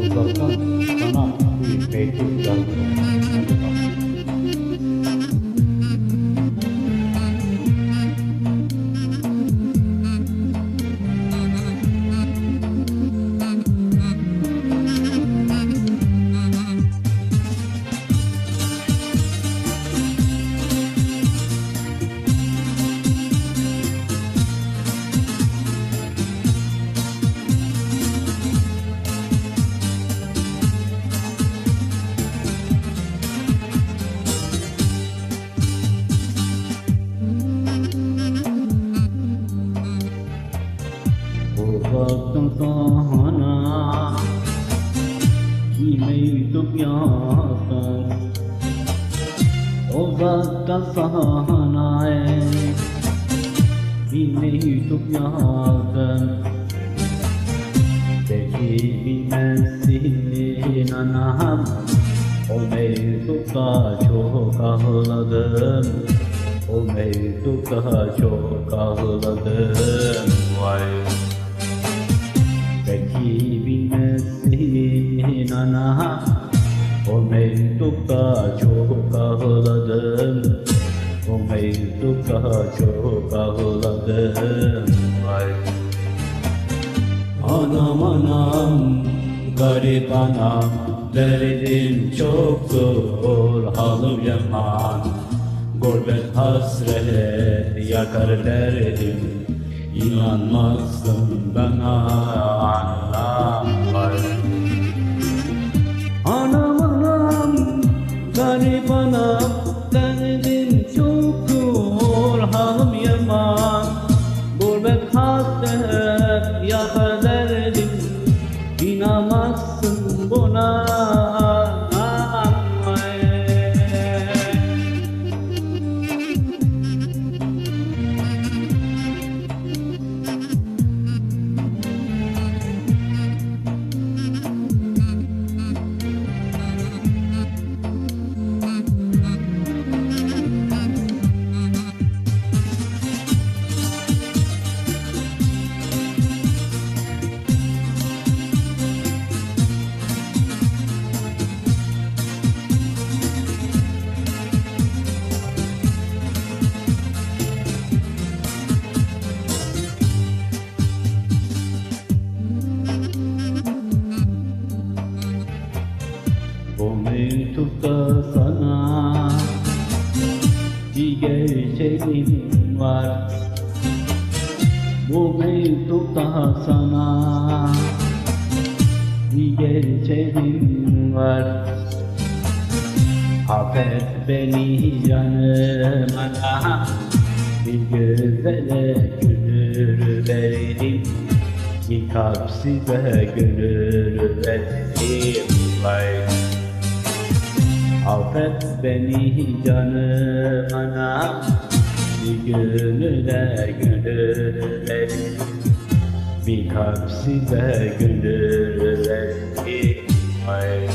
Uzaktan sana bir mektup. Uzaktan sana bir mektup yazdım. Uzaktan sana bir mektup yazdım. Belki bilmezsin anam O mektupta çok ağladım O mektupta çok ağladım Vay Belki bilmezsin ana. O mektupta çok ağladım. O mektupta çok ağladım. Vay. Anam anam garip anam. Derdim çoktur halım yaman. Gurbet hasret yakar derdim. İnanmazsın bana İnanmazsın buna mektupta sana bir gerçeğim var. Bu mektupta sana bir gerçeğim var. Affet beni canım ana Bir güzele gönül verelim Bir kalpsize gönül verelim Vay. Affet beni canım ana. Bir gönüle gönül verin Bir kalp size gönül verin Ay.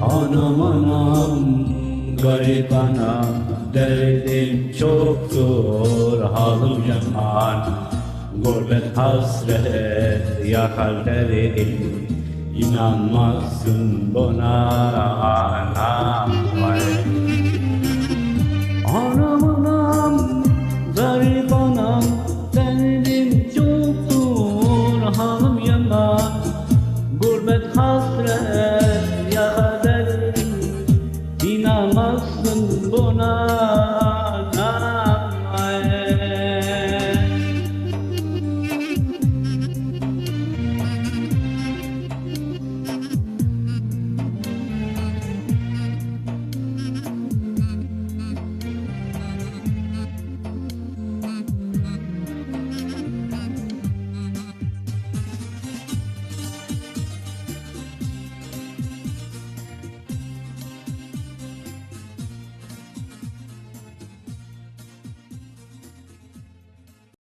Anam anam garip anam. Derdim çoktur halım yaman. Gurbet hasret yakar derdim İnanmazsın buna anam vay. Anam anam garip anam Derdim çoktur halım yaman Gurbet hasret yakar derdim İnanmazsın buna